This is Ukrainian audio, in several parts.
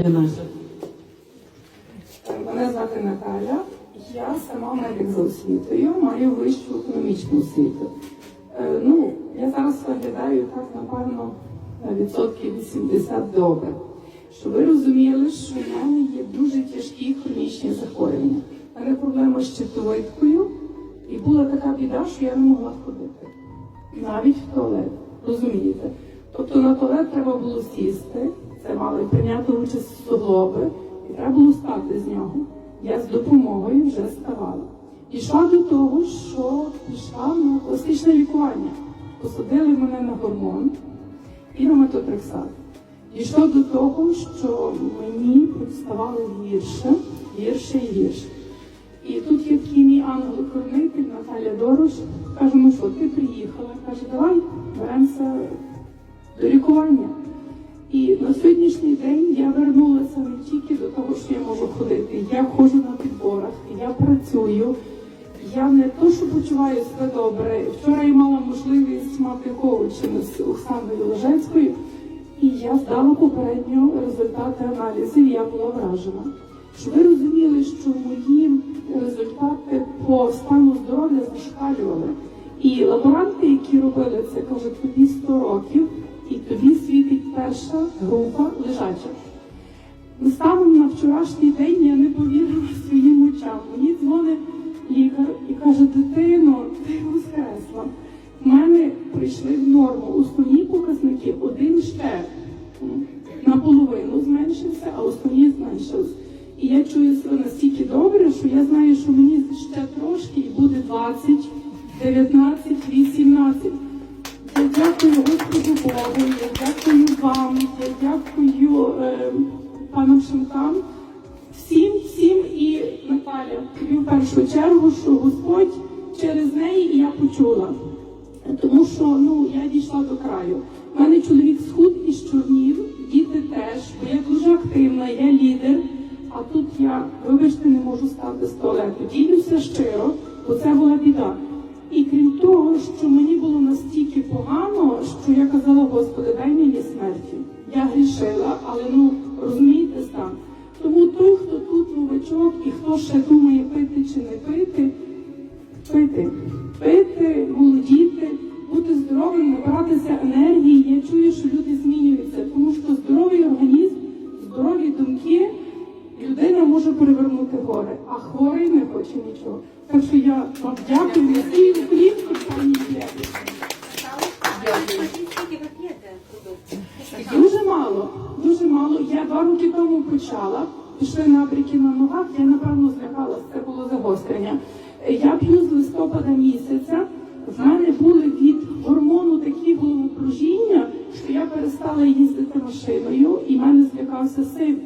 студія. Мене звати Наталя. Я сама медик за освітою, маю вищу економічну освіту. Е, Ну, я зараз виглядаю так, напевно, на відсотків 80 добре. Щоб ви розуміли, що в мене є дуже тяжкі хронічні захворювання. У мене проблема з щитовидкою, і була така біда, що я не могла ходити. Навіть в туалет. Розумієте? Тобто на туалет треба було сісти, це мали прийняти участь суглоби, і треба було стати з нього. Я з допомогою вже ставала. Дійшла до того, що пішла на класичне лікування. Посадили мене на гормон і на метотрексат. Дійшло до того, що мені ставало гірше, гірше і гірше. І тут є такий мій ангел-хранитель Наталя Дорош. Каже, ну що, ти приїхала? Каже, давай беремося до лікування. Вернулася не тільки до того, що я можу ходити. Я ходжу на підборах, я працюю. Я не то, що почуваю себе добре. Вчора я мала можливість мати коучинг з Оксаною Ложецькою, і я здала попередньо результати аналізів. Я була вражена. Щоб ви розуміли, що мої результати по стану здоров'я зашкалювали. І лаборанти, які робили це, кажуть, тобі 100 років, і тобі світить перша група лежача. Станом на вчорашній день я не повірила своїм очам. Мені дзвонить лікар і каже, дитино, ти воскресла. В мене прийшли в норму. Основні показники один ще наполовину зменшився, а основні зменшились. І я чую себе настільки добре, що я знаю, що мені ще трошки і буде 20, 19, 18. Я дякую Господу Богу, я дякую вам, я дякую е, панам Шимкам, всім, всім і Наталя. Тобі в першу чергу, що Господь через неї і я почула. Тому що ну я дійшла до краю. У мене чоловік схуд і чорнів, діти теж, бо я дуже активна, я лідер. А тут я, вибачте, не можу стати з туалету. Ділюся щиро, бо це була біда. І крім того, що мені було настільки погано, що я казала, Господи, дай мені смерті. Я грішила, але ну розумієте тут і хто ще думає пити чи не пити, пити, пити, молодіти, бути здоровим, набиратися енергії. Я чую, що люди змінюються, тому що здоровий організм, здорові думки. Людина може перевернути гори, а хворий не хоче нічого. Так що я вам дякую за цей уклінку, пані. П'єте? Дуже мало, дуже мало. Я два роки тому почала. Пішли набріки на ногах, я напевно злякалася, це було загострення. Я п'ю з листопада місяця. В мене були від гормону такі головокружіння, що я перестала їздити машиною, і в мене злякався син.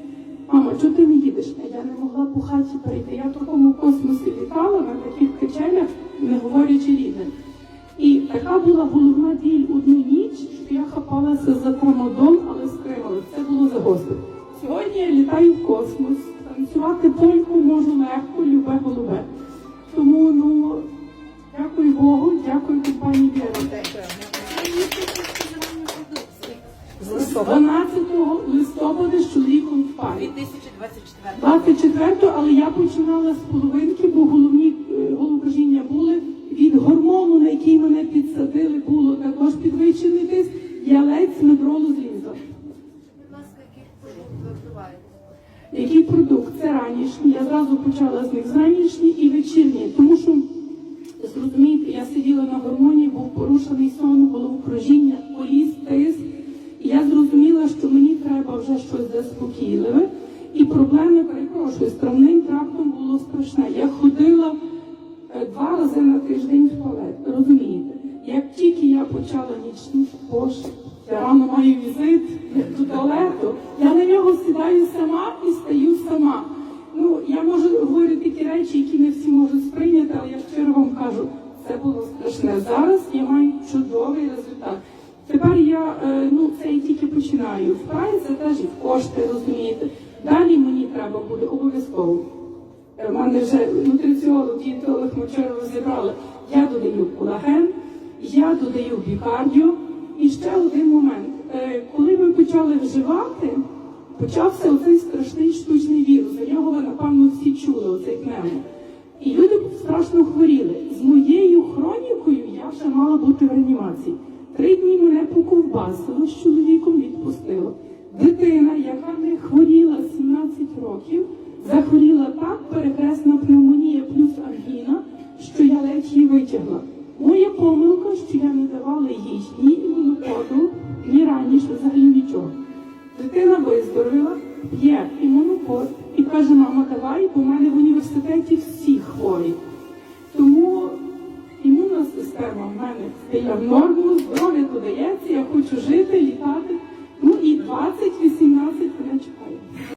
Мама, чого ти не їдеш? Я не могла по хаті перейти. Я в такому космосі літала на таких качелях, не говорячи рідним. І така була головна біль одну ніч, що я хапалася за трамодон, але скривала. Це було загостро. Сьогодні я літаю в космос. Танцювати польку можу легко, любе голубе. Тому ну дякую Богу, дякую компанії Віра. З 12 листопада з чоловіком в парі. 2024 24, але я починала з половинки, бо головні е, головокружіння були від гормону, на який мене підсадили, було також підвищений тиск. Я ледь з медролу злізла. Продукт? Це ранішній. Я зразу почала з них з ранішній і вечірній, тому що зрозумієте, я сиділа на гормоні, був порушений сон, головокружіння, поліз, тиск. І я зрозуміла, що мені треба вже щось заспокійливе. І проблеми, перепрошую, з травним трактом було страшне. Я ходила е, два рази на тиждень в туалет. Розумієте? Як тільки я почала нічний боже, я рано маю візит до туалету, я на нього сідаю сама і було. Зараз я маю чудовий результат. Тепер я е, ну це я тільки починаю. Вкрай це теж і в кошти, розумієте. Далі мені треба буде обов'язково. Е, в мене вже нутриціолог, дієтолог ми вчора розібрали. Я додаю колаген, я додаю бікардіо. І ще один момент. Е, коли ми почали вживати, почався оцей страшний штучний вірус. За нього ви, напевно, всі чули оцей пневмо. І люди страшно хворіли. З моєю хронікою я ще мала бути в реанімації. Три дні мене поковбасило з чоловіком відпустило. Дитина, яка не хворіла 17 років, захворіла так, перехресна пневмонія плюс ангіна, що я ледь її витягла. Моя помилка, що я не давала їй ні імунокоду, ні раніше Я в норму, здоров'я додається, я хочу жити, літати.